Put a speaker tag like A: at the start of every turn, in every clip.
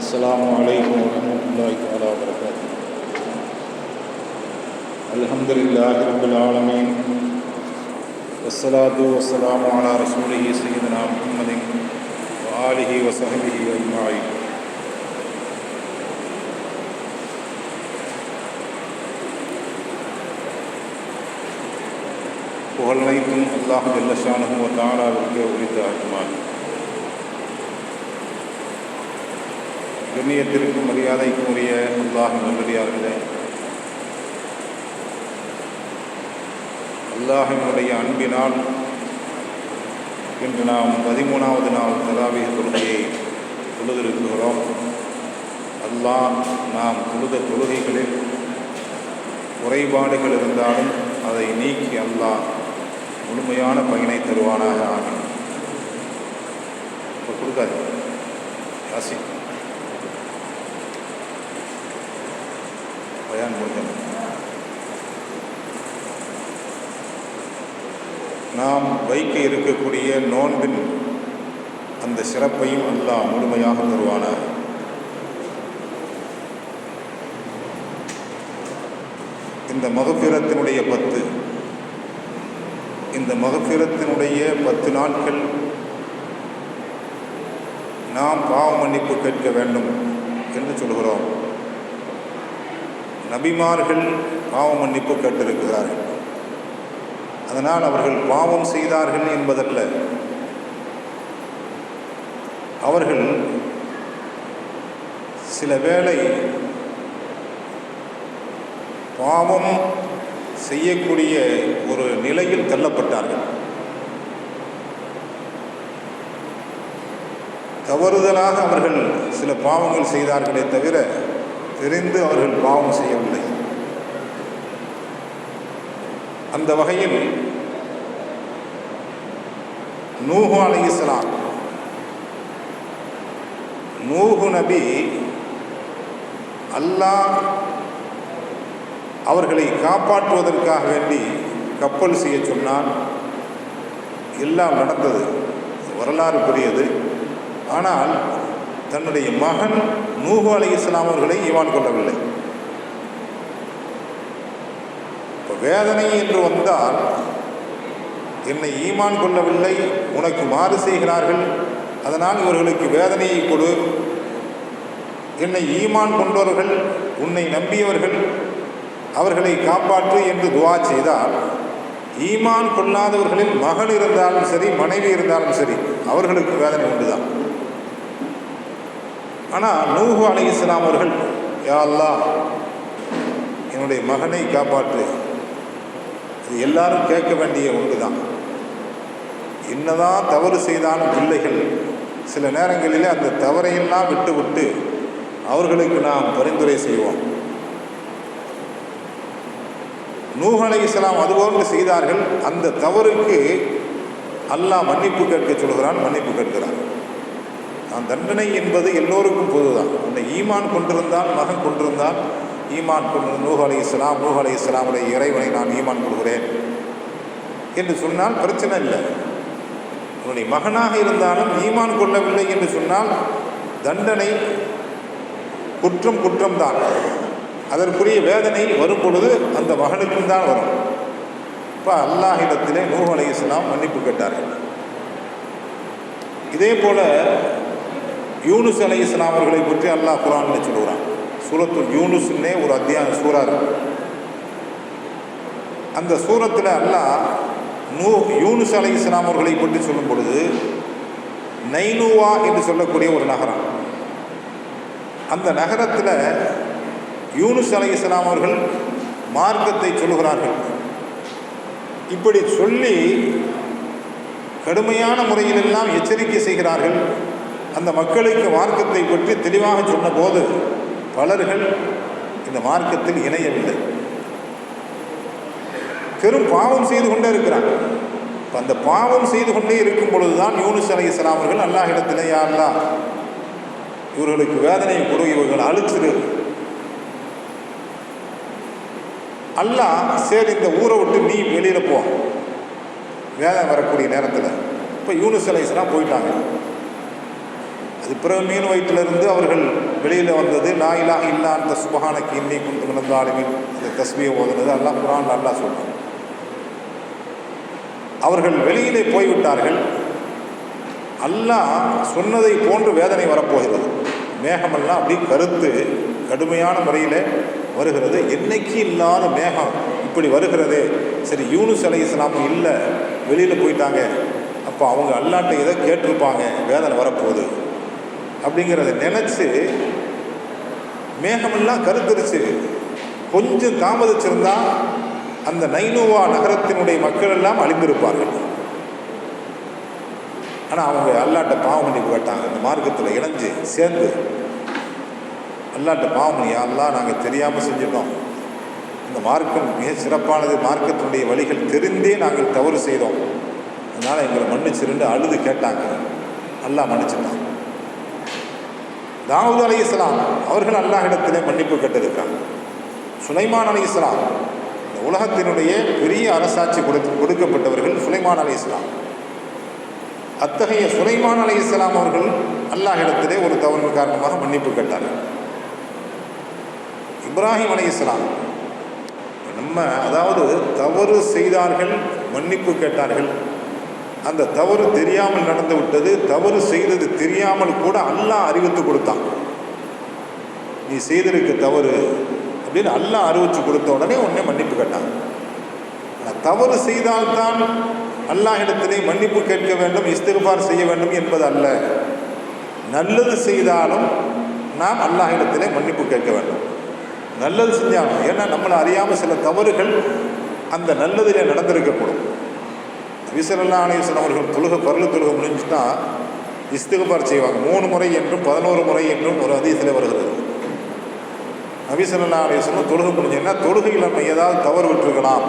A: السلام عليكم ورحمة الله تعالى وبركاته الحمد لله رب العالمين والصلاة والسلام على رسوله سيدنا محمد وآله وصحبه أجمعين புகழனைத்தும் அல்லாஹ் ஜல்லஷானு தாலாவிற்கு உரித்த அஜ்மான் கண்ணியத்திற்கும் மரியாதைக்கும் உரிய அல்லாஹ் நல்லடியார்களே அல்லாஹினுடைய அன்பினால் இன்று நாம் பதிமூணாவது நாள் தராவிக தொழுகையை தொழுதிருக்கிறோம். அல்லாஹ் நாம் தொழுத தொழுகைகளில் குறைபாடுகள் இருந்தாலும் அதை நீக்கி அல்லாஹ் முழுமையான பயனை தருவானாக ஆகும் இப்போ கொடுக்காது. யாசி பயான் முடிஞ்சது நாம் வைக்க இருக்கக்கூடிய நோன்பின் அந்த சிறப்பையும் அல்லாஹ் முழுமையாக தருவானாக. இந்த மகப்பிரத்தினுடைய பத்து இந்த மகப்பிரத்தினுடைய பத்து நாட்கள் நாம் பாவ மன்னிப்பு கேட்க வேண்டும் என்று சொல்கிறோம். நபிமார்கள் பாவ மன்னிப்பு கேட்டிருக்கிறார்கள். அதனால் அவர்கள் பாவம் செய்தார்கள் என்பதல்ல. அவர்கள் சில வேளை பாவம் செய்யக்கூடிய ஒரு நிலையில் தள்ளப்பட்டார்கள். தவறுதலாக அவர்கள் சில பாவங்கள் செய்தார்களே தவிர தெரிந்து அவர்கள் பாவம் செய்யவில்லை. அந்த வகையில் நூஹு அலி இஸ்லாம் நூஹு நபி அல்லாஹ் அவர்களை காப்பாற்றுவதற்காக வேண்டி கப்பல் செய்ய சொன்னால் எல்லாம் நடந்தது. வரலாறு புரியது ஆனால் தன்னுடைய மகன் நூஹு அலி இஸ்லாம் அவர்களை ஈவான் கொள்ளவில்லை. இப்போ வேதனை என்று வந்தால் என்னை ஈமான் கொள்ளவில்லை உனக்கு மாறு செய்கிறார்கள் அதனால் இவர்களுக்கு வேதனையை கொடு. என்னை ஈமான் கொண்டவர்கள் உன்னை நம்பியவர்கள் அவர்களை காப்பாற்று என்று துவா செய்தால் ஈமான் கொள்ளாதவர்களில் மகள் இருந்தாலும் சரி மனைவி இருந்தாலும் சரி அவர்களுக்கு வேதனை உண்டுதான். ஆனால் நூஹு அலி இஸ்லாம் அவர்கள் யா அல்லா என்னுடைய மகனை காப்பாற்று. இது எல்லாரும் கேட்க வேண்டிய ஒன்று தான் என்னதான் தவறு செய்தாலும் பிள்ளைகள் சில நேரங்களிலே அந்த தவறையெல்லாம் விட்டு விட்டு அவர்களுக்கு நாம் பரிந்துரை செய்வோம். நூஹ் இஸ்லாம் அதுபோன்று செய்தார்கள். அந்த தவறுக்கு அல்லாஹ் மன்னிப்பு கேட்க சொல்கிறான் மன்னிப்பு கேட்கிறான். நான் தண்டனை என்பது எல்லோருக்கும் பொதுதான். உன்னை ஈமான் கொண்டிருந்தால் மகன் கொண்டிருந்தால் ஈமான் கொண்டு நூஹ் அலி இஸ்லாம் நூஹ் அலி இஸ்லாமுடைய இறைவனை நான் ஈமான் கொள்கிறேன் என்று சொன்னால் பிரச்சனை இல்லை. உன்னுடைய மகனாக இருந்தாலும் ஈமான் கொள்ளவில்லை என்று சொன்னால் தண்டனை குற்றம் குற்றம்தான். அதற்குரிய வேதனை வரும் பொழுது அந்த மகனுக்கும் தான் வரும். இப்போ அல்லாஹிடத்திலே நூறு அலை இஸ்லாம் மன்னிப்பு கேட்டார்கள். இதே போல யூனுஸ் அலை இஸ்லாம் அவர்களை பற்றி அல்லாஹ் குரான்னு சொல்லுகிறான். சூரத்து யூனுஸ்னே ஒரு அத்தியாய சூறா இருக்கு. அந்த சூரத்தில் அல்லாஹ் நூ யூனுஸ் அலை இஸ்லாம் அவர்களை பற்றி சொல்லும் பொழுது நைனுவா என்று சொல்லக்கூடிய ஒரு நகரம். அந்த நகரத்தில் யூனுஸ் அலை இஸ்லாம் அவர்கள் மார்க்கத்தை சொல்லுகிறார்கள். இப்படி சொல்லி கடுமையான முறையிலெல்லாம் எச்சரிக்கை செய்கிறார்கள். அந்த மக்களுக்கு மார்க்கத்தை பற்றி தெளிவாக சொன்னபோது பலர்கள் இந்த மார்க்கத்தில் இணையவில்லை. பெரும் பாவம் செய்து கொண்டே இருக்கிறாங்க. இப்போ அந்த பாவம் செய்து கொண்டே இருக்கும் பொழுதுதான் யூனுஸ் அலை இஸ்லாமர்கள் அல்லாஹிடத்திலே யாரெல்லாம் இவர்களுக்கு வேதனை கொடு இவர்கள் அழிச்சிரு. அல்லாஹ் சரி இந்த ஊரை விட்டு நீ வெளியில் போ. வேதனை வரக்கூடிய நேரத்தில். இப்போ யூனிஸ் அலைஸ்லாம் போயிட்டாங்க. அது பிறகு மீன் வயிற்றிலிருந்து அவர்கள் வெளியில் வந்தது லா இல்லா அந்த சுபஹானக்கு இன்னி கொண்டு மினந்தாலுமின் அந்த தஸ்மியை ஓதுனது எல்லாம் குரான் நல்லா சொல்லுவாங்க அவர்கள் வெளியிலே போய்விட்டார்கள். அல்லாஹ் சொன்னதை போன்று வேதனை வரப்போகிறது. மேகமெல்லாம் அப்படி கருத்து கடுமையான முறையில் வருகிறது. என்னைக்கு இல்லாத மேகம் இப்படி வருகிறதே. சரி யூனுஸ் அலை இல்லை வெளியில் போயிட்டாங்க. அப்போ அவங்க அல்லாட்டை எதை கேட்டிருப்பாங்க வேதனை வரப்போகுது. அப்படிங்கிறத நினச்சி மேகமெல்லாம் கருத்துருச்சு. கொஞ்சம் தாமதிச்சிருந்தா அந்த நைனுவா நகரத்தினுடைய மக்கள் எல்லாம் அழிந்திருப்பார்கள். ஆனால் அவங்க அல்லாட்ட பாவம் பண்ணி கேட்டாங்க அந்த மார்க்கத்தில் இணைஞ்சு சேர்ந்து அல்லாட்ட பாவம் பண்ணி அல்லா நாங்கள் தெரியாமல் செஞ்சிட்டோம் இந்த மார்க்கம் மிக சிறப்பானது. மார்க்கத்தினுடைய வழிகள் தெரிந்தே நாங்கள் தவறு செய்தோம். அதனால் எங்களை மன்னிச்சிருந்து அழுது கேட்டாங்க. அல்லா மன்னிச்சிட்டான். தாவூத் அலி இஸ்லாம் அவர்கள் அல்லாஹிடத்திலே மன்னிப்பு கேட்டிருக்காங்க. சுலைமான் அலி இஸ்லாம் இந்த உலகத்தினுடைய பெரிய அரசாட்சி கொடுத்து கொடுக்கப்பட்டவர்கள் சுலைமான் அலி இஸ்லாம் அத்தகைய சுலைமான் அலி இஸ்லாம் அவர்கள் அல்லாஹ் இடத்திலே ஒரு தவறு காரணமாக மன்னிப்பு கேட்டார்கள். இப்ராஹிம் அலி இஸ்லாம் நம்ம அதாவது தவறு செய்தார்கள் மன்னிப்பு கேட்டார்கள். அந்த தவறு தெரியாமல் நடந்து விட்டது தவறு செய்தது தெரியாமல் கூட அல்லாஹ் அறிவித்து கொடுத்தான். நீ செய்திருக்க தவறு அப்படின்னு அல்லாஹ் அறிவிச்சு கொடுத்த உடனே உடனே மன்னிப்பு கேட்டான். ஆனால் தவறு செய்தால்தான் அல்லாஹ் இடத்திலே மன்னிப்பு கேட்க வேண்டும் இஸ்திகுபார் செய்ய வேண்டும் என்பது அல்ல. நல்லது செய்தாலும் நாம் அல்லாஹ் இடத்திலே மன்னிப்பு கேட்க வேண்டும். நல்லது செஞ்சாங்க. ஏன்னா நம்மளை அறியாமல் சில தவறுகள் அந்த நல்லதிலே நடந்திருக்கக்கூடும். விசலல்லா அலேஸ்வரம் அவர்கள் தொழுக பரலு தொழுக முடிஞ்சுட்டா இஸ்திகுபார் செய்வாங்க. மூணு முறை என்றும் பதினோரு முறை என்றும் ஒரு அதிகத்தில் வருகிறது. நபிசல்லா அலேஸ்வரம் தொழுகை முடிஞ்சுன்னா தொழுகையில் நம்ம ஏதாவது தவறு விட்டுருக்கலாம்.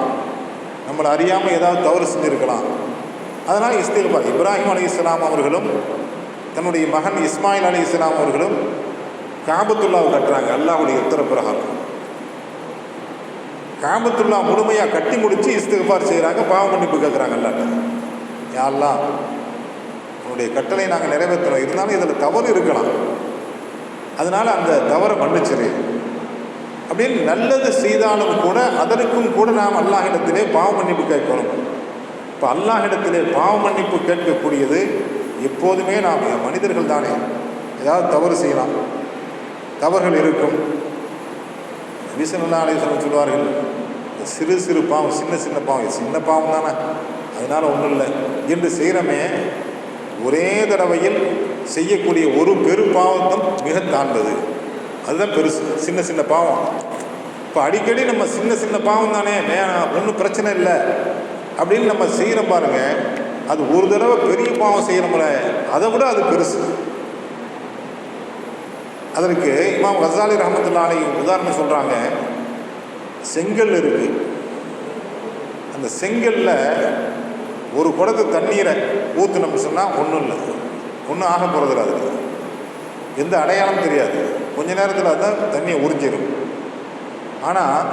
A: நம்மளை அறியாமல் ஏதாவது தவறு செஞ்சுருக்கலாம். அதனால் இஸ்திகுபார் இப்ராஹிம் அலி இஸ்லாம் அவர்களும் தன்னுடைய மகன் இஸ்மாயில் அலி இஸ்லாம் அவர்களும் காபத்துல்லாவை கட்டுறாங்க அல்லாஹுடைய உத்தர பிரகாரம் முழுமையாக கட்டி முடித்து இஸ்திகபார் செய்கிறாங்க பாவ மன்னிப்பு கேட்குறாங்கல்ல யாரெல்லாம் உன்னுடைய கட்டளை நாங்கள் நிறைவேற்றணும் இருந்தாலும் இதில் தவறு இருக்கலாம். அதனால் அந்த தவறை மன்னிச்சிரு. அப்படின்னு நல்லது செய்தாலும் கூட அதற்கும் கூட நாம் அல்லாஹிடத்திலே பாவ மன்னிப்பு கேட்கணும். இப்போ அல்லாஹிடத்திலே பாவ மன்னிப்பு கேட்கக்கூடியது எப்போதுமே நாம் மனிதர்கள் தானே. ஏதாவது தவறு செய்யலாம். தவறுகள் இருக்கும். நபிசல்லா அலேஸ்வரம் சொல்வார்கள் இந்த சிறு சிறு பாவம் சின்ன சின்ன பாவம் சின்ன பாவம் தானே? அதனால் ஒன்றும் இல்லை. என்று செய்கிறமே ஒரே தடவையில் செய்யக்கூடிய ஒரு பெரு பாவத்தம் மிக தாழ்ந்தது. அதுதான் பெருசு சின்ன சின்ன பாவம். இப்போ அடிக்கடி நம்ம சின்ன சின்ன பாவம் தானே ஒன்றும் பிரச்சனை இல்லை. அப்படின்னு நம்ம செய்கிறோம் பாருங்க அது ஒரு தடவை பெரிய பாவம் செய்கிறோம்ல அதை விட அது பெருசு. அதற்கு இமாம் கசாலி ரஹமத்துல்லாலை உதாரணம் சொல்கிறாங்க செங்கல் இருக்குது அந்த செங்கல்ல ஒரு குடத்து தண்ணீரை ஊற்றுனோம்னு சொன்னால் ஒன்றும் இல்லை. ஒன்றும் ஆக போகிறதில்ல அதுக்கு. எந்த அடையாளம் தெரியாது. கொஞ்ச நேரத்தில் அதுதான் தண்ணியை உறிஞ்சிடும் ஆனால்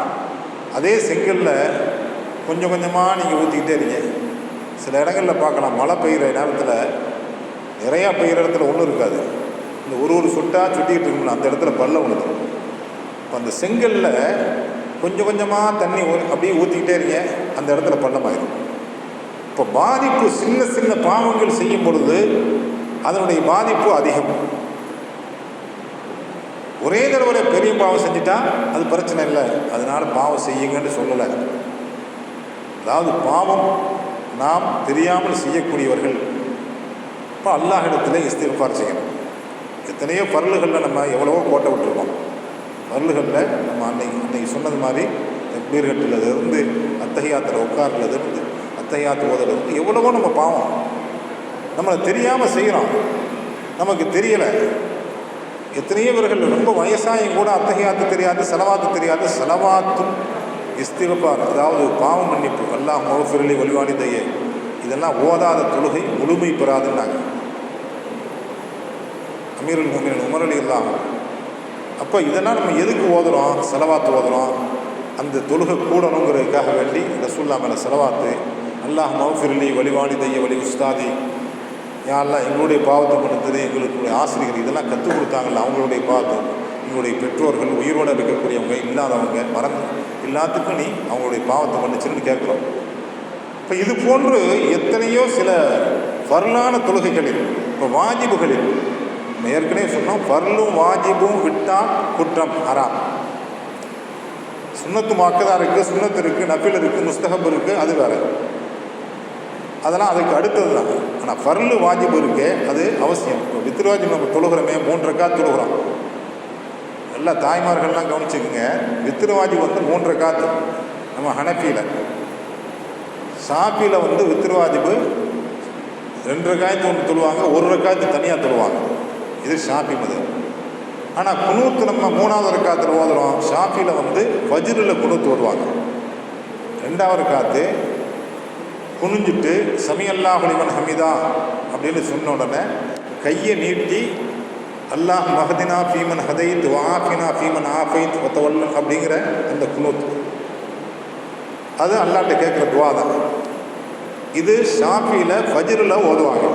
A: அதே செங்கல்ல கொஞ்சம் கொஞ்சமாக நீங்கள் ஊற்றிக்கிட்டே இருங்க. சில இடங்களில் பார்க்கலாம். மழை பெய்கிற நேரத்தில் நிறையா பெய்கிற இடத்துல ஒன்றும் இருக்காது. இந்த ஒரு ஒரு சொட்டாக சுட்டிக்கிட்டு இருக்கணும் அந்த இடத்துல பல்ல உழுது. இப்போ அந்த செங்கல்ல கொஞ்சம் கொஞ்சமாக தண்ணி ஊ- அப்படியே ஊற்றிக்கிட்டே இருங்க அந்த இடத்துல பள்ளமாயிடும் இப்போ பாதிப்பு சின்ன சின்ன பாவங்கள் செய்யும் பொழுது அதனுடைய பாதிப்பு அதிகம். ஒரே தடவை பெரிய பாவம் செஞ்சுட்டா அது பிரச்சனை இல்லை. அதனால பாவம் செய்யுங்கன்னு சொல்லலை. அதாவது பாவம் நாம் தெரியாமல் செய்யக்கூடியவர்கள். இப்போ அல்லாஹிடத்தில் இஸ்திஃபார் செய்யணும். எத்தனையோ பருளுகளில் நம்ம எவ்வளவோ கோட்டை விட்டுருக்கோம். பருளுகளில் நம்ம அன்னைக்கு அன்னைக்கு சொன்னது மாதிரி தக்பீர் இருந்து அத்தகையாத்தில் உட்கார்லதுலேருந்து அத்தகையாத்து ஓதுலேருந்து எவ்வளவோ நம்ம பாவம். நம்மளை தெரியாமல் செய்கிறோம் நமக்கு தெரியலை. எத்தனையோ இவர்கள் ரொம்ப வயசாயும் கூட அத்தகையாத்து தெரியாது செலவாத்து தெரியாது செலவாத்தும் இஸ்திகபார் அதாவது பாவ மன்னிப்பு அல்லாஹ் மகஃபிரலி வழிவாணிதையே இதெல்லாம் ஓதாத தொழுகை முழுமை பெறாதுன்னாங்க. அமீருல் முமின் உமர் அலி அப்போ இதெல்லாம் நம்ம எதுக்கு ஓதுறோம்? செலவாத்து ஓதுறோம். அந்த தொழுகை கூடணுங்கிறதுக்காக வேண்டி ரசூல்லா மேலே செலவாத்து அல்லாஹ் மௌஃபிர்லி வழிவாணி தைய வழி உஸ்தாதி யாரெல்லாம் எங்களுடைய பாவத்தை மன்னித்தது எங்களுக்கு ஆசிரியர்கள் இதெல்லாம் கற்றுக் கொடுத்தாங்கல்ல அவங்களுடைய பாவத்தை. எங்களுடைய பெற்றோர்கள் உயிரோடு இருக்கக்கூடியவங்க இல்லாதவங்க மறந்து எல்லாத்துக்கும் நீ அவங்களுடைய பாவத்தை பண்ணிச்சுன்னு கேட்குறோம். இப்போ இது போன்று எத்தனையோ சில வரலான தொழுகைகளில் இப்போ வாஜிபுகளில் நம்ம ஏற்கனவே சொன்னோம் ஃபர்லும் வாஜிபும் விட்டால் குற்றம் ஹராம். சுண்ணத்து மாக்கதா இருக்குது சுண்ணத்து இருக்குது நஃபில் இருக்குது முஸ்தகப் இருக்குது அது வேறு. அதெல்லாம் அதுக்கு அடுத்தது தான். ஆனால் ஃபர்லு வாஜிப் இருக்கே அது அவசியம். இப்போ வித்ருவாஜிப் நம்ம தொழுகிறோமே மூன்றக்கா தொழுகிறோம். எல்லா தாய்மார்கள்லாம் கவனிச்சுக்கோங்க வித்ருவாஜி வந்து மூன்றரை காத்து நம்ம ஹனஃபியில் சாப்பியில் வந்து வித்ருவாஜிப்பு ரெண்டு ரக்காயத்து ஒன்று தொழுவாங்க ஒரு ரக்காயத்து தனியாக தொழுவாங்க. இது ஷாஃபி மது. ஆனால் குனூத்து நம்ம மூணாவது ரக்காத்தில் ஓதுறோம் ஷாப்பியில் வந்து ஃபஜ்ரில் குனூத்து ஓடுவாங்க. ரெண்டாவது காத்து குனிஞ்சிட்டு சமியல்லா ஹலிமன் ஹமிதா அப்படின்னு சொன்ன உடனே கையை நீட்டி அல்லாஹ் மஹதினா ஃபீமன் ஹதைத் வாஃபினா ஃபீமன் ஆஃபைத் ஒத்தவல்ல அப்படிங்கிற அந்த குனூத் அது அல்லாட்ட கேட்குற துவா தான். இது ஷாஃபியில் ஃபஜ்ரில் ஓதுவாங்க.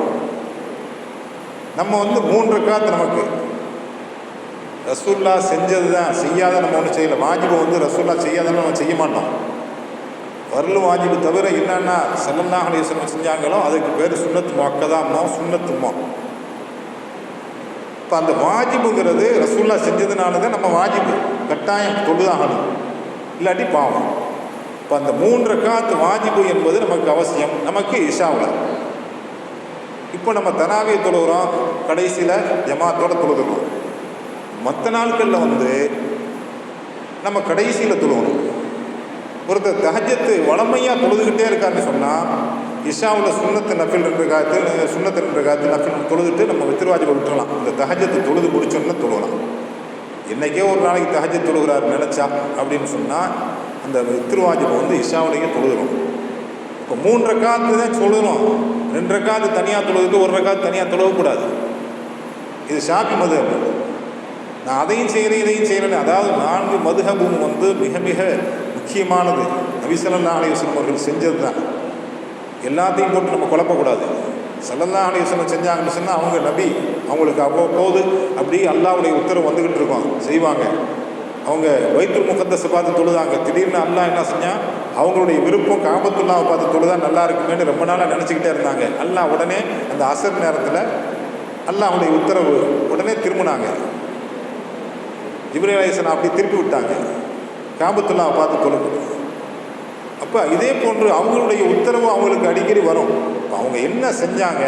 A: நம்ம வந்து மூன்று காத்து நமக்கு. ரசூல்லா செஞ்சது தான் செய்யாத நம்ம ஒன்றும் செய்யலை. வாஜிபை வந்து ரசூல்லா செய்யாதன்னு நம்ம செய்ய மாட்டோம். வரலும் வாஜிபு தவிர என்னென்னா சல்லல்லாஹ் அலிஸ்லம் செஞ்சாங்களோ அதுக்கு பேர் சுண்ணத்து மக்கதாமோ சுண்ணத்துமோ இப்போ அந்த வாஜிபுங்கிறது ரசூல்லா செஞ்சதுனால தான் நம்ம வாஜிபு கட்டாயம் தொழுதாகணும். இல்லாட்டி பாவம். இப்போ அந்த மூன்று காத்து வாஜிபு என்பது நமக்கு அவசியம். நமக்கு இஷாவில். இப்போ நம்ம தனாவிய தொழுகிறோம். கடைசியில் ஜமாத்தோட தொழுதுறோம் மற்ற நாட்களில் வந்து நம்ம கடைசியில் தொழுகணும். ஒருத்தர் தஹஜத்து வளமையாக தொழுதுகிட்டே இருக்காருன்னு சொன்னால் இஷாவில் சுண்ணத்து நஃபில் ரெண்டு காத்து சுண்ணத்து ரெண்டு காத்து நஃபில் தொழுதுட்டு நம்ம வித்திருவாஜில் விட்டுறலாம். இந்த தஹஜத்து தொழுது முடிச்சோம்னா தொழுகலாம். என்றைக்கே ஒரு நாளைக்கு தஹஜத் தொழுகிறார் நினச்சா அப்படின்னு சொன்னால் அந்த வித்திருவாஜிபை வந்து இஷாவுடைய தொழுகிறோம். இப்போ மூன்று காத்து தான் சொல்லணும் ரெண்டு ரக்காத்து தனியாக தொழுவதுக்கு ஒரு ரெக்காவது தனியாக தொழுகக்கூடாது. இது ஷாபி மது நான் அதையும் செய்கிறேன் இதையும் செய்கிறேன் அதாவது நான்கு மதுஹபும் வந்து மிக மிக முக்கியமானது. நபிசல்லா அலையுஸ்லம் அவர்கள் செஞ்சது தான் எல்லாத்தையும் போட்டு நம்ம குழப்பக்கூடாது. சல்லல்லா அலையுஸ்லம் செஞ்சாங்கன்னு சொன்னால் அவங்க நபி அவங்களுக்கு அவ்வப்போது அப்படி அல்லாவுடைய உத்தரவு வந்துக்கிட்டு இருக்கோம். செய்வாங்க. அவங்க வயிற்று முகத்தஸை பார்த்து தொழுதாங்க. திடீர்னு அல்லா என்ன செஞ்சால் அவங்களுடைய விருப்பம் காமத்துல்லாவை பார்த்து தொழுதா நல்லா இருக்குமேன்னு ரொம்ப நாளாக நினச்சிக்கிட்டே இருந்தாங்க. அல்லா உடனே அந்த அசர் நேரத்தில் அல்லா அவனுடைய உத்தரவு உடனே திரும்பினாங்க. ஜிப்ரேல் அப்படி திருப்பி விட்டாங்க. காமத்துல்லாவை பார்த்து தொழுது. அப்போ இதே போன்று அவங்களுடைய உத்தரவு அவங்களுக்கு அடிக்கடி வரும். அவங்க என்ன செஞ்சாங்க?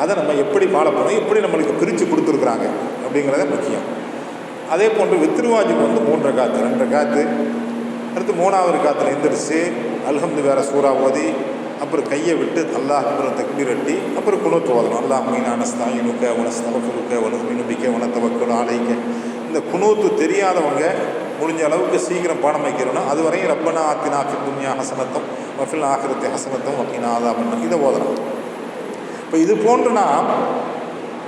A: அதை நம்ம எப்படி ஃபாலோ பண்ணோம் எப்படி நம்மளுக்கு பிரித்து கொடுத்துருக்குறாங்க? அப்படிங்கிறத முக்கியம். அதே போன்று வித்திருவாஜுக்கு வந்து மூன்று காத்து ரெண்டரை காத்து அடுத்து மூணாவது காத்தில் எந்திரிச்சு அல்ஹம்து வேற சூறா ஓதி அப்புறம் கையை விட்டு அல்லாஹ் அப்புறம் தக்பீர் அட்டி அப்புறம் குணத்து ஓதணும். அல்லாஹ் மீனா அனஸ்தாயினுக்க உனஸ்தவக்குருக்க உனது மீனுபிக்க உனத்தவக்கணும் ஆலைக்க இந்த குணூத்து தெரியாதவங்க முடிஞ்ச அளவுக்கு சீக்கிரம் பாடம் வைக்கிறோன்னா அது வரையும் ரப்பனா ஆத்தினா ஃபில் துன்யா ஹசனத்தும் வஃபில் ஆகிரத்தை ஹசனத்தம் வக்கீனா ஆதா பண்ணும் இதை ஓதணும். இப்போ இது போன்று நாம்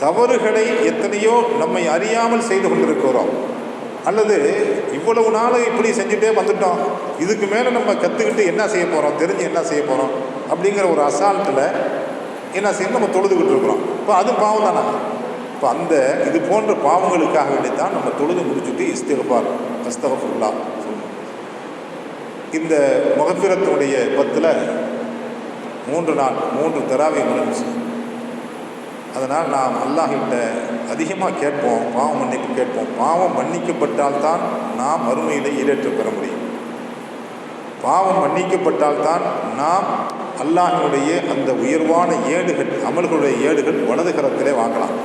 A: தவறுகளை எத்தனையோ நம்மை அறியாமல் செய்து கொண்டிருக்கிறோம். அல்லது இவ்வளவு நாள் இப்படி செஞ்சுட்டே வந்துட்டோம். இதுக்கு மேலே நம்ம கற்றுக்கிட்டு என்ன செய்ய போகிறோம் தெரிஞ்சு என்ன செய்ய போகிறோம் அப்படிங்கிற ஒரு அசால்ட்டில் என்ன செய்யணும் நம்ம தொழுதுகிட்டு இருக்கிறோம். இப்போ அது பாவம் தானே? இப்போ அந்த இது போன்ற பாவங்களுக்காக வேண்டித்தான் நம்ம தொழுது முடிச்சுட்டு இஸ்திகபார் அஸ்தகஃபுல்லா இந்த முகப்பிரத்தினுடைய பத்தில் மூன்று நாள் மூன்று தராவியம் முடிஞ்சு அதனால் நாம் அல்லாஹிட்ட அதிகமாக கேட்போம் பாவம் மன்னிப்பு கேட்போம். பாவம் மன்னிக்கப்பட்டால்தான் நாம் மறுமையிலே ஈடேற்று பெற முடியும். பாவம் மன்னிக்கப்பட்டால்தான் நாம் அல்லாஹினுடைய அந்த உயர்வான ஏடுகள் அமல்களுடைய ஏடுகள் வலது கரத்திலே வாங்கலாம்.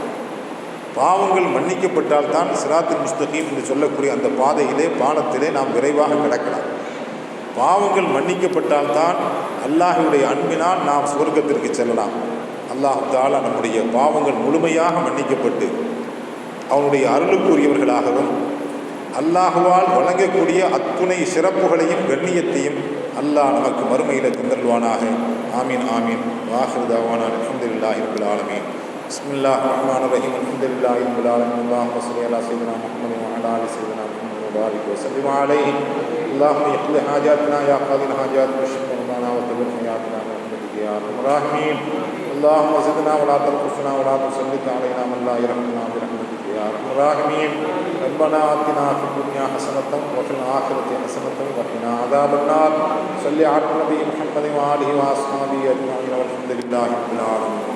A: பாவங்கள் மன்னிக்கப்பட்டால்தான் சிராத்து முஸ்தகீம் என்று சொல்லக்கூடிய அந்த பாதையிலே பாலத்திலே நாம் விரைவாக கிடக்கலாம். பாவங்கள் மன்னிக்கப்பட்டால்தான் அல்லாஹுடைய அன்பினால் நாம் சுவர்க்கத்திற்கு செல்லலாம். அல்லாஹு தாலா நம்முடைய பாவங்கள் முழுமையாக மன்னிக்கப்பட்டு அவனுடைய அருளுக்குரியவர்களாகவும் அல்லாஹுவால் வழங்கக்கூடிய அத்துணை சிறப்புகளையும் கண்ணியத்தையும் அல்லாஹ் நமக்கு மறுமையில் தந்தல்வானாக ஆமீன் ஆமீன் வாஹிருதாவான அலமதுல்லா இருபுல் ஆலமீன் பிஸ்மில்லா ரஹ்மான் ரஹீம் அலமதுல்லா இருபுல் ஆலமீன் அல்லாஹ் வசலி அலா சைதனா முஹம்மது வஅலா ஆலி சைதனா முஹம்மது وبارك وسلم عليه اللهم يقضي حاجاتنا يا قاضي الحاجات واشف مرضانا وتبر حياتنا برحمتك الراحمين اللهم زدنا ولا تنقصنا ولا تسلط علينا من لا يرحمنا برحمتك يا ارحم الراحمين ربنا آتنا في الدنيا حسنة وفي الآخرة حسنة وقنا عذاب النار. صل على النبي محمد وآله وأصحابه أجمعين والحمد لله رب العالمين.